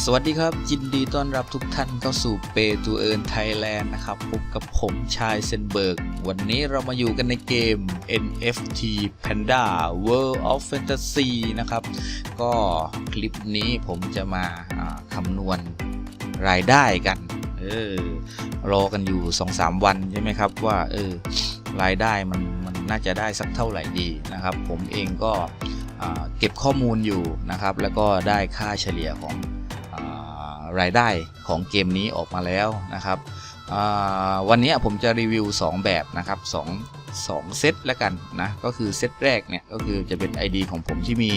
สวัสดีครับยินดีต้อนรับทุกท่านเข้าสู่ Pay to Earn Thailand นะครับพบกับผมชายเซนเบิร์ก วันนี้เรามาอยู่กันในเกม NFT Panda World of Fantasy นะครับ ก็คลิปนี้ผมจะมาคำนวณรายได้กัน เออ รอกันอยู่ 2-3 วันใช่ไหมครับว่า เออ รายได้มันมันน่าจะได้สักเท่าไหร่ดีนะครับ ผมเองก็เก็บข้อมูลอยู่นะครับ แล้วก็ได้ค่าเฉลี่ยของ รายได้ของเกมนี้ออกมาแล้วนะครับวันนี้ผมจะรีวิว 2 แบบนะครับ2 2 เซตแล้วกันนะ ก็คือเซตแรกเนี่ย ก็คือจะเป็น ID ของผมที่มี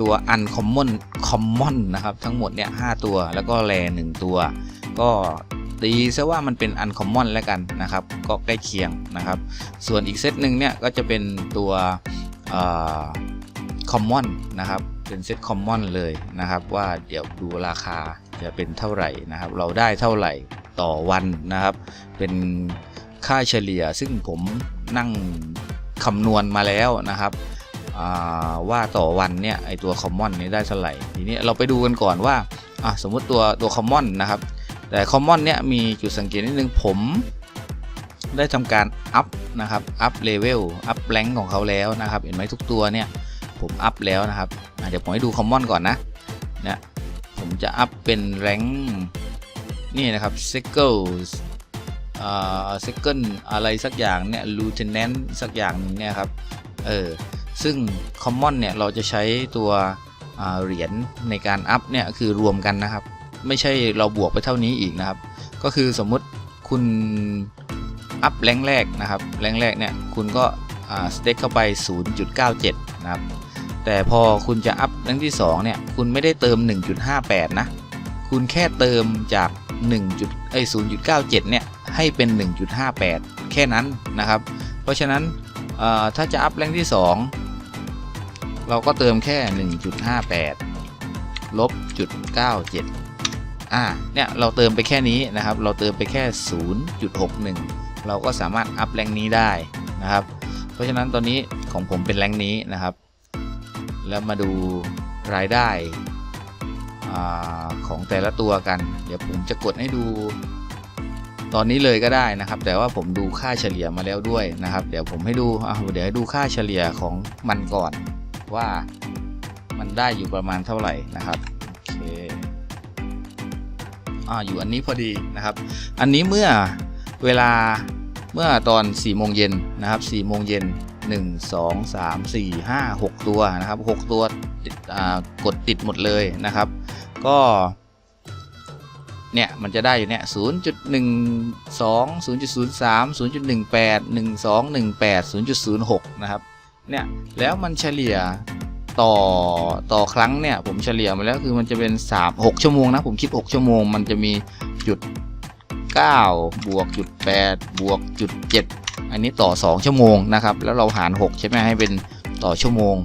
ตัว Uncommon Common นะครับ ทั้งหมดเนี่ย5ตัวแล้วก็แร1ตัว ก็ตีซะว่ามันเป็น Uncommon แล้วกันนะครับ ก็ใกล้เคียงนะครับ ส่วนอีกเซตหนึ่งเนี่ย ก็จะเป็นตัวคอ่า Common นะครับ เป็นเซต Common เลยนะครับ ว่าเดี๋ยวดูราคา จะเป็นเท่าไหร่นะครับ เราได้เท่าไหร่ต่อวันนะครับ เป็นค่าเฉลี่ยซึ่งผมนั่งคำนวณมาแล้วนะครับว่าต่อวันเนี่ยไอตัว Common นี้ได้เท่าไหร่ทีนี้เราไปดูกันก่อนว่าสมมุติตัวตัว Common นะครับ แต่ Common เนี่ยมีจุดสังเกตนิดนึงผมได้ทำการอัพนะครับอัพเลเวลอัพแรงของเขาแล้วนะครับ เห็นไหมทุกตัวเนี่ยผมอัพแล้วนะครับเดี๋ยวผมให้ดูคอมมอนก่อนนะเนี่ย ผมจะอัพเป็นแรงนี่นะครับเซเกิลอ่าเซเกิลอะไรสักอย่างเนี่ยลูเทนแนนสักอย่างหนึงเนี่ยครับ เออ ซึ่งคอมมอนเนี่ย เราจะใช้ตัวเหรียญในการอัพเนี่ย คือรวมกันนะครับ ไม่ใช่เราบวกไปเท่านี้อีกนะครับ ก็คือสมมุติคุณอัพแรงแรกนะครับ แรงแรกเนี่ย คุณก็สเต็กเข้าไป 0.97 นะครับ แต่พอคุณจะอัพครั้งที่ 2 เนี่ย คุณไม่ได้เติม 1.58 นะ คุณแค่เติมจาก 1. จุดไอ้0.97 เนี่ย ให้เป็น 1.58 แค่นั้นนะครับ เพราะฉะนั้นถ้าจะอัพแรงที่ 2 เราก็เติมแค่ 1.58 ลบจุด97 อ่า เนี่ย เราเติมไปแค่นี้นะครับ เราเติมไปแค่ 0.61 เราก็สามารถอัพแรงนี้ได้นะครับ เพราะฉะนั้นตอนนี้ของผมเป็นแรงนี้นะครับ แล้วมาดูรายได้ของแต่ละตัวกัน เดี๋ยวผมจะกดให้ดู ตอนนี้เลยก็ได้นะครับ แต่ว่าผมดูค่าเฉลี่ยมาแล้วด้วยนะครับ เดี๋ยวผมให้ดูเดี๋ยวให้ดูค่าเฉลี่ยของมันก่อนว่ามันได้อยู่ประมาณเท่าไหร่นะครับโอเคอ่าอยู่อันนี้พอดีนะครับ อันนี้เมื่อเวลาเมื่อตอน4โมงเย็นนะครับ4โมงเย็น 1 2 3 4 5 6 ตัวนะครับ 6 ตัวกดติดหมดเลยนะครับ ก็เนี่ยมันจะได้อยู่เนี่ย0.12 0.03 0.18 1218 0.06 นะครับ เนี่ยแล้วมันเฉลี่ยต่อต่อครั้งเนี่ยผมเฉลี่ยมาแล้วคือมันจะเป็น 3 6 ชั่วโมงนะผมคิด 6 ชั่วโมง มันจะมีจุด9บวกจุด8บวกจุด7 อันนี้ต่อ 2 ชั่วโมงนะครับ แล้วเราหาร 6 ใช่ไหมให้เป็นต่อชั่วโมง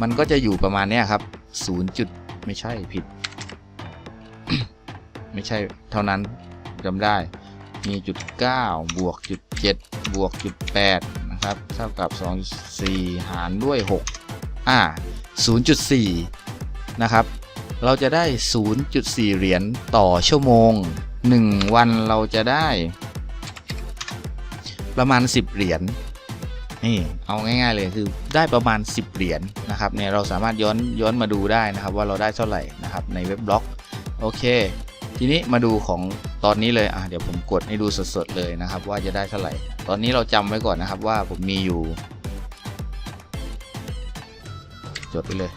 มันก็จะอยู่ประมาณนี้ครับ0จุดไม่ใช่ผิด ไม่ใช่เท่านั้นจำได้ มีจุด9บวกจุด7บวกจุด8นะครับเท่ากับ 2 4 หารด้วย 6 อ่า 0.4 นะครับ เราจะได้ 0.4 เหรียญต่อชั่วโมง 1 วันเราจะได้ ประมาณ 10 เหรียญนี่เอาง่าย ๆเลยคือได้ประมาณ 10 เหรียญนะครับเนี่ยเราสามารถย้อนย้อนมาดูได้นะครับ ว่าเราได้เท่าไหร่นะครับในเว็บบล็อกโอเค ทีนี้มาดูของตอนนี้เลยอะเดี๋ยวผมกดให้ดูสดๆเลยนะครับ ว่าจะได้เท่าไหร่ ตอนนี้เราจำไว้ก่อนนะครับว่าผมมีอยู่จดไปเลย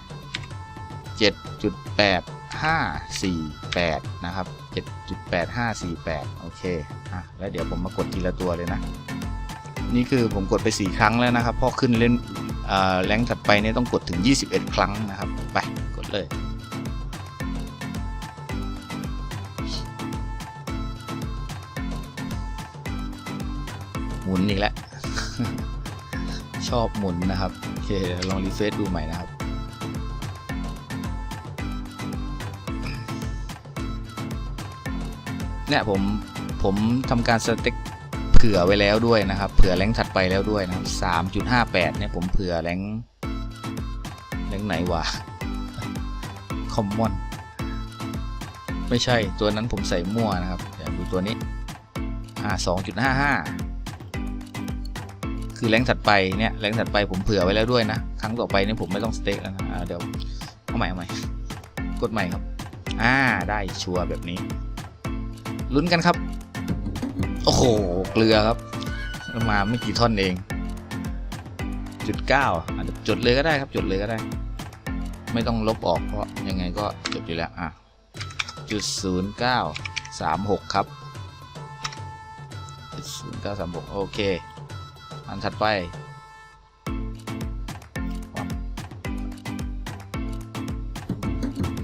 7.8548 นะครับ 7.8548 โอเค อะ แล้วเดี๋ยวผมมากดทีละตัวเลยนะ นี่คือผมกดไป 4 ครั้งแล้วนะครับพอขึ้นเล่นแรงถัดไปเนี่ยต้องกดถึง 21 ครั้งนะครับ ไปกดเลย หมุนอีกแล้ว ชอบหมุนนะครับ โอเค ลองรีเฟรชดูใหม่นะครับเนี่ยผมผมทำการสเต็ก ผื่อไว้แล้วด้วยนะครับ เผื่อแรงถัดไปแล้วด้วยนะครับ3.58เนี่ยผมเผื่อแรงแรงไหนวะคอมมอนไม่ใช่ตัวนั้นผมใส่มั่วนะครับเดี๋ยวดูตัวนี้อ่าสองจุดห้าห้าคือแรงถัดไปเนี่ยแรงถัดไปผมเผื่อไว้แล้วด้วยนะ ครั้งต่อไปนี่ผมไม่ต้องสเต็กแล้วนะเดี๋ยวเอาใหม่เอาใหม่กดใหม่ครับ อ่าได้ชัวร์แบบนี้ ลุ้นกันครับ อ้โห เกลือครับ มาไม่กี่ท่อนเอง จุดเก้าอาจจะจดเลยก็ได้ครับจดเลยก็ได้ ไม่ต้องลบออกเพราะยังไงก็จบอยู่แล้วอะจุดศูนย์เก้าสามหกครับจุดศูนย์เก้าสามหกโอเค อันถัดไป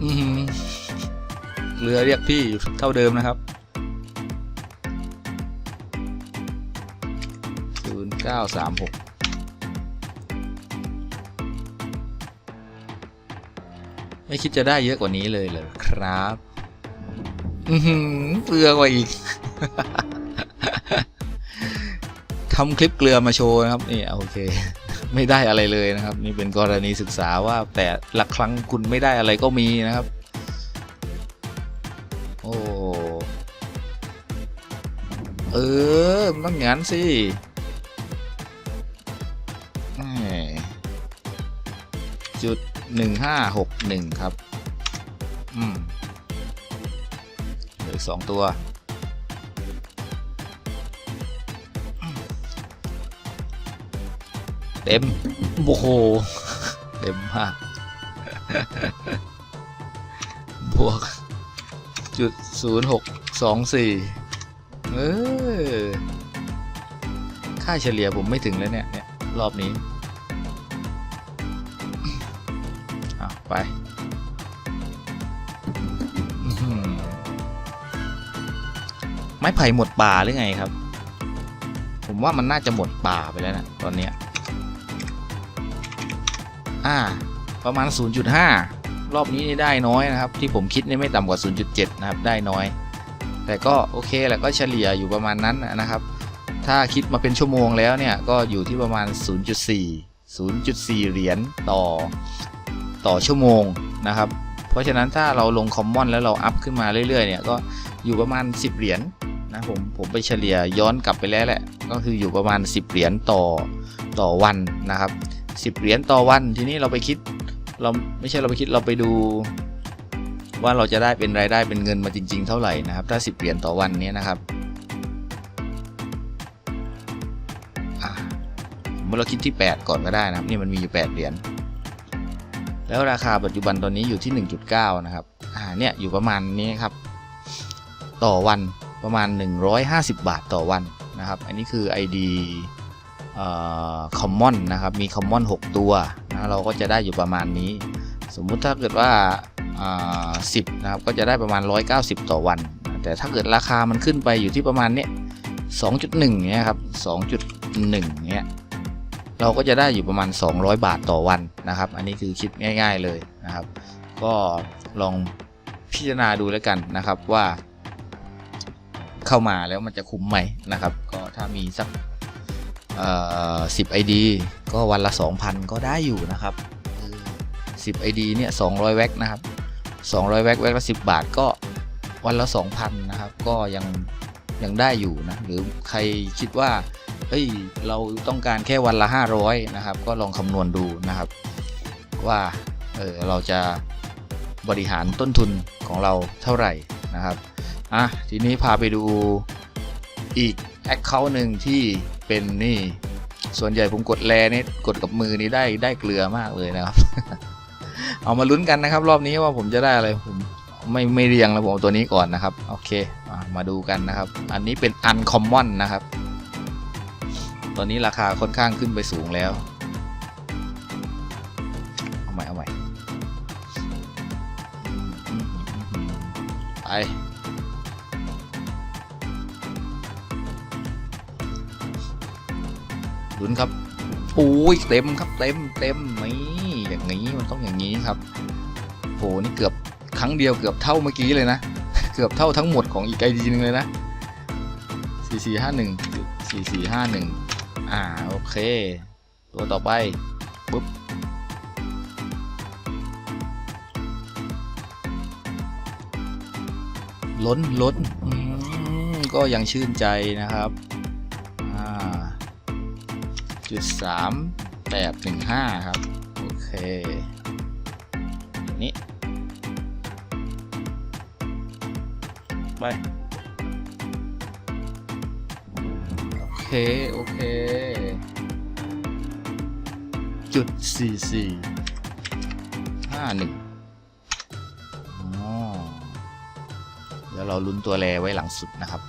อือหือเรือเรียกพี่เท่าเดิมนะครับ เก้าสามหกไม่คิดจะได้เยอะกว่านี้เลยเหรอครับเกลือกว่าอีกทำคลิปเกลือมาโชว์นะครับนี่โอเค ไม่ได้อะไรเลยนะครับ นี่เป็นกรณีศึกษาว่าแต่ละครั้งคุณไม่ได้อะไรก็มีนะครับ โอ้เออต้องงั้นสิ จุดหนึ่งห้าหกหนึ่งครับ อืมเหลืออกสองตัว เต็ม โอ้โห เต็มมาก บวกจุดศูนย์หกสองสี่เออ ค่าเฉลี่ยผมไม่ถึงแล้วเนี่ยเนี่ย รอบนี้ ไปไม้ไผ่หมดป่าหรือไงครับ ผมว่ามันน่าจะหมดป่าไปแล้วนะตอนเนี้ยอ่า ประมาณ 0.5 รอบนี้นี่ได้น้อยนะครับ ที่ผมคิดนี่ไม่ต่ำกว่า 0.7 นะครับ ได้น้อย แต่ก็โอเคแหละก็เฉลี่ยอยู่ประมาณนั้นนะครับ ถ้าคิดมาเป็นชั่วโมงแล้วเนี่ย ก็อยู่ที่ประมาณ 0.4 0.4 เหรียญต่อ ต่อชั่วโมงนะครับ เพราะฉะนั้นถ้าเราลงคอมมอนแล้วเราอัพขึ้นมาเรื่อยๆเนี่ยก็อยู่ประมาณ 10 เหรียญนะผมผมไปเฉลี่ยย้อนกลับไปแล้วแหละ ก็คืออยู่ประมาณ 10 เหรียญต่อต่อวันนะครับ 10 เหรียญต่อวันทีนี้เราไปคิดเราไม่ใช่เราไปคิดเราไปดูว่าเราจะได้เป็นรายได้เป็นเงินมาจริง ๆ เท่าไหร่นะครับ ถ้า 10 เหรียญต่อวันนี้นะครับเมื่อเราคิดที่ 8 ก่อนก็ได้นะครับ นี่มันมีอยู่ 8 เหรียญ แล้วราคาปัจจุบันตอนนี้อยู่ที่ 1.9 นะครับ อ่า เนี่ย อยู่ประมาณนี้ครับ ต่อวันประมาณ 150 บาทต่อวันนะครับ อันนี้คือ ID คอมมอนนะครับ มีคอมมอน6ตัวนะ เราก็จะได้อยู่ประมาณนี้ สมมุติถ้าเกิดว่าสิบนะครับ ก็จะได้ประมาณ 190 ต่อวัน แต่ถ้าเกิดราคามันขึ้นไปอยู่ที่ประมาณเนี้ย2.1เนี้ยครับ2.1เนี้ย เราก็จะได้อยู่ประมาณ 200 บาทต่อวันนะครับ อันนี้คือคิดง่าย ๆเลยนะครับ ก็ลองพิจารณาดูแล้วกันนะครับว่า เข้ามาแล้วมันจะคุ้มไหมนะครับ ก็ถ้ามีสักสิบไอดีก็วันละ 2,000 ก็ได้อยู่นะครับสิบไอดีเนี่ย200แว็กนะครับ200แว็กแว็กละ10บาทก็วันละ 2,000 นะครับ ก็ยังยังได้อยู่นะ หรือใครคิดว่า เฮ้ยเราต้องการแค่วันละ 500 นะครับ ก็ลองคำนวณดูนะครับ ว่าเออเราจะบริหารต้นทุนของเราเท่าไหร่นะครับอะทีนี้พาไปดูอีก Account หนึ่งที่เป็นนี่ส่วนใหญ่ผมกดแลนี่กดกับมือนี่ได้ได้เกลือมากเลยนะครับ เอามาลุ้นกันนะครับ รอบนี้ว่าผมจะได้อะไรผมไม่ไม่เรียงแล้วผมเอาตัวนี้ก่อนนะครับ โอเคมาดูกันนะครับ อันนี้เป็น Uncommon นะครับ ตอนนี้ราคาค่อนข้างขึ้นไปสูงแล้ว เอาใหม่ เอาใหม่ ไป ลุ้นครับโอ้ยเต็มครับเต็มเต็มนี่อย่างนี้มันต้องอย่างนี้ครับโหนี่เกือบครั้งเดียวเกือบเท่าเมื่อกี้เลยนะ เกือบเท่าทั้งหมดของอีกไอจีนึงเลยนะสี่สี่ห้าหนึ่งสี่สี่ห้าหนึ่ง อ่าโอเค ตัวต่อไปปุ๊บล้นล้นก็ยังชื่นใจนะครับอ่าจุดสามแปดหนึ่งห้าครับ โอเค นี้ไป โอเคโอเค จุดสี่สี่ห้าหนึ่งอ๋อเดี๋ยวเราลุ้นตัวแรไว้หลังสุดนะครับ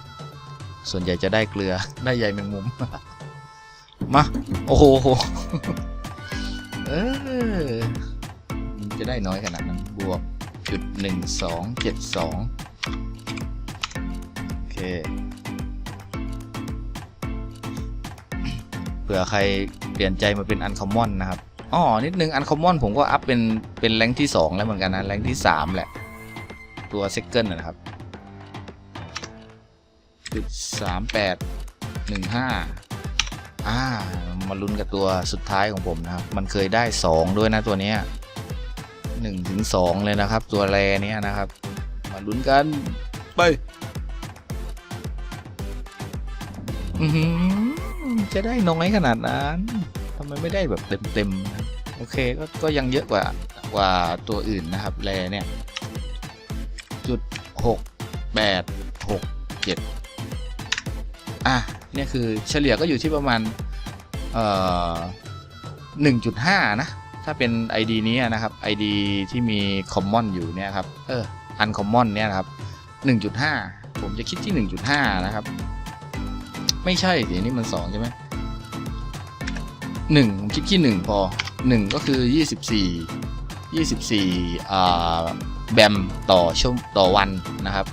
ส่วนใหญ่จะได้เกลือได้ใยแมงมุม มา โอ้โห เออ จะได้น้อยขนาดนั้น บวกจุดหนึ่งสองเจ็ดสอง เผื่อใครเปลี่ยนใจมาเป็นอันคอมมอนนะครับอ๋อนิดนึงอันคอมมอนผมก็อัพเป็นเป็นแรงที่ 2 แล้วเหมือนกันนะแรงที่ 3 แหละ ตัวเซ c เกิลนะครับจุดสามแปดหนึ่งห้าอ่ามาลุ้นกับตัวสุดท้ายของผมนะครับ มันเคยได้ 2 ด้วยนะตัวเนี้ยหนึ่งถึงสองเลยนะครับ ตัวแรเนี้ยนะครับ มาลุ้นกันไป อือหือ จะได้น้อยขนาดนั้นทำไมไม่ได้แบบเต็มๆโอเคก็ก็ยังเยอะกว่ากว่าตัวอื่นนะครับแรเนี่ยจุดหกแปดหกเจ็ดอะเนี่ยคือเฉลี่ยก็อยู่ที่ประมาณเอ่อหนึ่งจุดห้านะถ้าเป็น ID นี้นะครับ ID ที่มี Common อยู่เนี่ยครับเออ Uncommon เนี่ยนะครับ 1.5 ผมจะคิดที่ 1.5 นะครับ ไม่ใช่สินี่มัน 2 ใช่ไหม หนึ่งผมคิดที่1พอ1ก็คือ24 24อ่าแบมต่อชั่วต่อวันนะครับ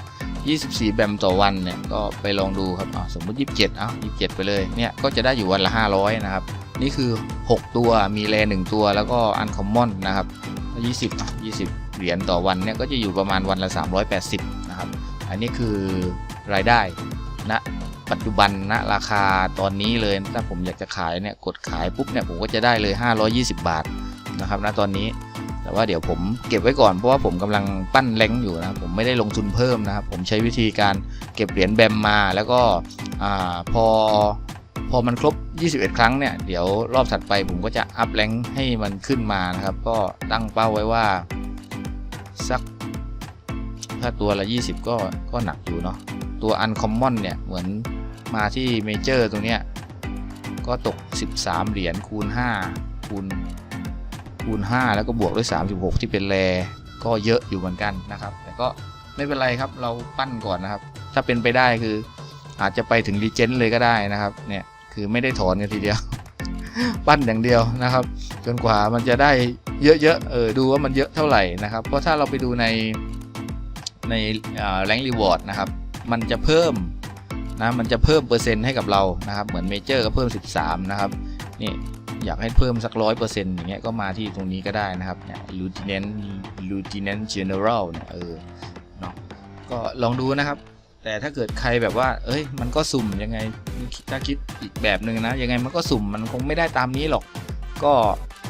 24แบมต่อวันเนี่ยก็ไปลองดูครับสมมติ27อะ27ไปเลยเนี่ยก็จะได้อยู่วันละ500นะครับนี่คือ 6 ตัวมีแร1ตัวแล้วก็อันคอมมอนนะครับ20อะ20 เหรียญต่อวันเนี่ยก็จะอยู่ประมาณวันละ 380 นะครับ อันนี้คือรายได้ณนะ ปัจจุบันณนะราคาตอนนี้เลยถ้าผมอยากจะขายเนี่ยกดขายปุ๊บเนี่ยผมก็จะได้เลย 520 บาทนะครับณตอนนี้แต่ว่าเดี๋ยวผมเก็บไว้ก่อนเพราะว่าผมกำลังปั้นแรงอยู่นะผมไม่ได้ลงทุนเพิ่มนะครับ ผมใช้วิธีการเก็บเหรียญแบมมา แล้วก็อาพอพอมันครบ 21 ครั้งเนี่ยเดี๋ยวรอบถัดไปผมก็จะอัพแรงให้มันขึ้นมานะครับ ก็ตั้งเป้าไว้ว่าสักถ้าตัวละ 20 ก็ก็หนักอยู่เนาะตัว Uncommon เนี่ยเหมือน มาที่เมเจอร์ตรงเนี้ยก็ตก 13 เหรียญคูณ 5 คูณคูณ 5 แล้วก็บวกด้วย 36 ที่เป็นแรก็เยอะอยู่เหมือนกันนะครับ แต่ก็ไม่เป็นไรครับเราปั้นก่อนนะครับ ถ้าเป็นไปได้คืออาจจะไปถึงรีเจนต์เลยก็ได้นะครับเนี่ยคือไม่ได้ถอนกันทีเดียว ปั้นอย่างเดียวนะครับ จนกว่ามันจะได้เยอะๆเออดูว่ามันเยอะเท่าไหร่นะครับ เพราะถ้าเราไปดูในในแรงรีวอร์ดนะครับ มันจะเพิ่ม นะมันจะเพิ่มเปอร์เซ็นต์ให้กับเรานะครับ เหมือนเมเจอร์ก็เพิ่ม 13 นะครับนี่อยากให้เพิ่มสักร้อยเปอร์เซ็นต์อย่างเงี้ยก็มาที่ตรงนี้ก็ได้นะครับเนี่ย lieutenant lieutenant general เนี่ยเออเนาะก็ลองดูนะครับ แต่ถ้าเกิดใครแบบว่า เอ้ย มันก็สุ่มยังไงถ้าคิดอีกแบบหนึ่งนะ ยังไงมันก็สุ่มมันคงไม่ได้ตามนี้หรอก ก็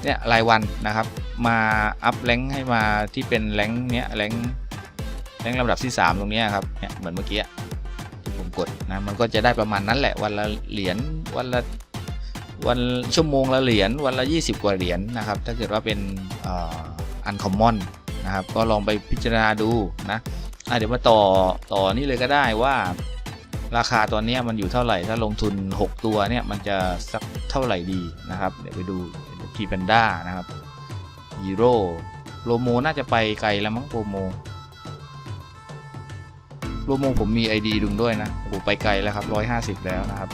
เนี่ยรายวันนะครับ มาอัพแรงให้มาที่เป็นแรงเนี้ยแรงแรงลำดับที่ 3 ตรงนี้ครับเนี่ยเหมือนเมื่อกี้ กดนะมันก็จะได้ประมาณนั้นแหละวันละเหรียญวันละวันชั่วโมงละเหรียญวันละ 20 กว่าเหรียญนะครับ ถ้าเกิดว่าเป็นอันคอมมอนนะครับก็ลองไปพิจารณาดูนะะเดี๋ยวมาต่อต่อนี่เลยก็ได้ว่าราคาตอนนี้มันอยู่เท่าไหร่ ถ้าลงทุน 6 ตัวเนี่ยมันจะสักเท่าไหร่ดีนะครับ เดี๋ยวไปดูทีแพนด้านะครับฮีโร่โลโมน่าจะไปไกลแล้วมั้งโปรโม โลโมผมมี ID ดุงด้วยนะโอ้โหไปไกลแล้วครับ 150 แล้วนะครับ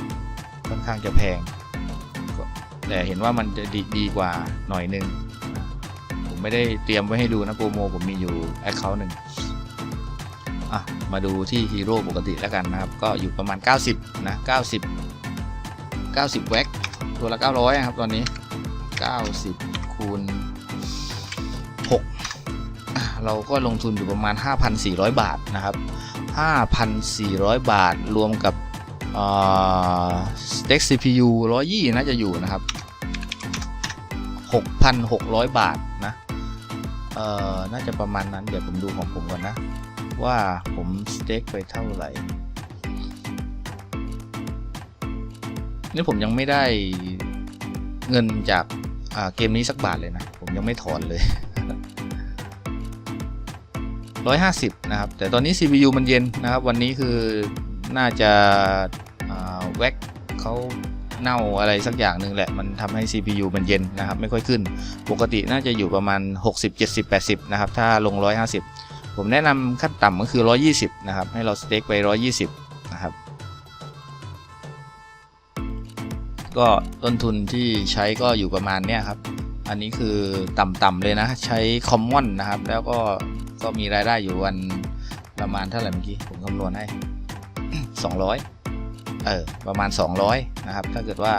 ค่อนข้างจะแพง แต่เห็นว่ามันจะดีดีกว่าหน่อยนึง ผมไม่ได้เตรียมไว้ให้ดูนะโปรโมผมมีอยู่แอคเคาท์หนึ่งอะมาดูที่ฮีโร่ปกติแล้วกันนะครับ ก็อยู่ประมาณ 90 นะ 90 90 แว็กตัวละ 900ครับตอนนี้ 90 คูณ 6 เราก็ลงทุนอยู่ประมาณ 5,400 บาทนะครับ 5,400 บาท รวมกับสเต็ก CPU 120น่าจะอยู่นะครับ 6,600 บาทนะเอ่อน่าจะประมาณนั้น เดี๋ยวผมดูของผมก่อนนะ ว่าผมสเต็กไปเท่าไหร่ นี่ผมยังไม่ได้เงินจากเกมนี้สักบาทเลยนะ ผมยังไม่ถอนเลย 150 นะครับ แต่ตอนนี้ CPU มันเย็นนะครับ วันนี้คือน่าจะแว็กเขาเน่าอะไรสักอย่างหนึ่งแหละ มันทำให้ CPU มันเย็นนะครับ ไม่ค่อยขึ้น ปกติน่าจะอยู่ประมาณ 60 70 80 นะครับ ถ้าลง 150 ผมแนะนำขั้นต่ำก็คือ 120 นะครับ ให้เราสเต็กไป 120 นะครับ ก็ต้นทุนที่ใช้ก็อยู่ประมาณเนี้ยครับ อันนี้คือต่ำๆเลยนะ ใช้คอมมอนนะครับ แล้วก็ ก็มีรายได้อยู่วันประมาณเท่าไหร่เมื่อกี้ผมคำนวณให้ 200 เออ ประมาณ 200 นะครับ ถ้าเกิดว่า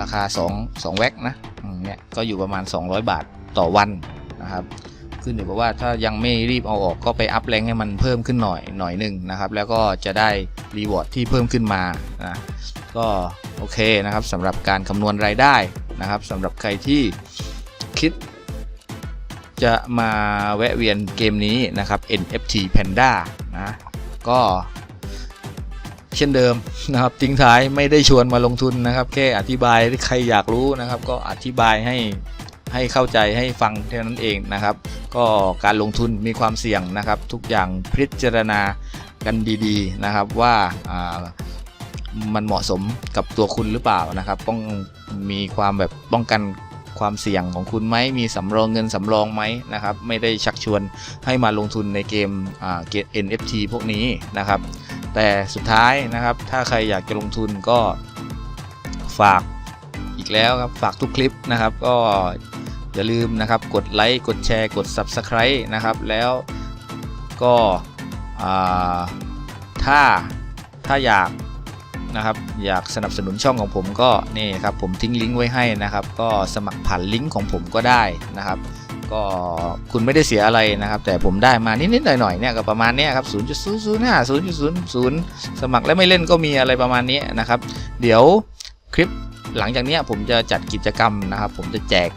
ราคา 2 2แว็กนะเนี่ยก็อยู่ประมาณ 200 บาทต่อวันนะครับ ขึ้นอยู่กับว่าถ้ายังไม่รีบเอาออกก็ไปอัพแรงให้มันเพิ่มขึ้นหน่อยหน่อยหนึ่งนะครับ แล้วก็จะได้รีวอร์ดที่เพิ่มขึ้นมานะก็โอเคนะครับสำหรับการคำนวณรายได้นะครับสำหรับใครที่คิด จะมาแวะเวียนเกมนี้นะครับ NFT Panda นะ ก็เช่นเดิมนะครับทิ้งท้ายไม่ได้ชวนมาลงทุนนะครับ แค่อธิบายใครอยากรู้นะครับ ก็อธิบายให้ให้เข้าใจให้ฟังเท่านั้นเองนะครับ ก็การลงทุนมีความเสี่ยงนะครับ ทุกอย่างพิจารณากันดีๆนะครับว่าอ่ามันเหมาะสมกับตัวคุณหรือเปล่านะครับ ต้องมีความแบบป้องกัน ความเสี่ยงของคุณไหมมีสำรองเงินสำรองไหมนะครับ ไม่ได้ชักชวนให้มาลงทุนในเกมอ่าเกม NFT พวกนี้นะครับ แต่สุดท้ายนะครับ ถ้าใครอยากจะลงทุนก็ฝากอีกแล้วครับ ฝากทุกคลิปนะครับ ก็อย่าลืมนะครับ กดไลค์กดแชร์กด Subscribe นะครับ แล้วก็ถ้าถ้าอยาก นะครับอยากสนับสนุนช่องของผมก็นี่ครับผมทิ้งลิงก์ไว้ให้นะครับ ก็สมัครผ่านลิงก์ของผมก็ได้นะครับ ก็คุณไม่ได้เสียอะไรนะครับ แต่ผมได้มานิดๆหน่อยๆเนี่ยก็ประมาณนี้ครับ 0.005 0.00 สมัครแล้วไม่เล่นก็มีอะไรประมาณนี้นะครับ เดี๋ยวคลิปหลังจากนี้ผมจะจัดกิจกรรมนะครับ ผมจะแจก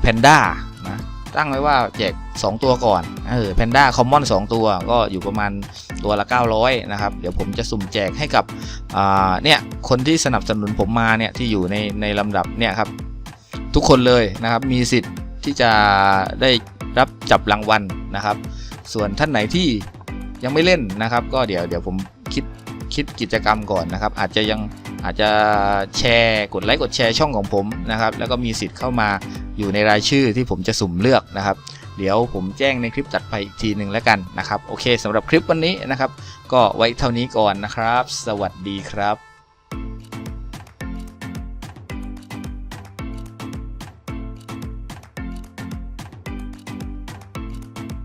แพนด้านะ ตั้งไว้ว่าแจก2 ตัวก่อน เออแพนด้าคอมมอน2ตัวก็อยู่ประมาณตัวละ 900 นะครับ เดี๋ยวผมจะสุ่มแจกให้กับเนี่ยคนที่สนับสนุนผมมาเนี่ยที่อยู่ในในลำดับเนี่ยครับ ทุกคนเลยนะครับมีสิทธิ์ที่จะได้รับจับรางวัลนะครับ ส่วนท่านไหนที่ยังไม่เล่นนะครับ ก็เดี๋ยวเดี๋ยวผมคิดคิดกิจกรรมก่อนนะครับ อาจจะยัง อาจจะแชร์กดไลค์กดแชร์ช่องของผมนะครับ แล้วก็มีสิทธิ์เข้ามาอยู่ในรายชื่อที่ผมจะสุ่มเลือกนะครับ เดี๋ยวผมแจ้งในคลิปตัดไปอีกทีหนึ่งแล้วกันนะครับ โอเคสำหรับคลิปวันนี้นะครับ ก็ไว้เท่านี้ก่อนนะครับ สวัสดีครับ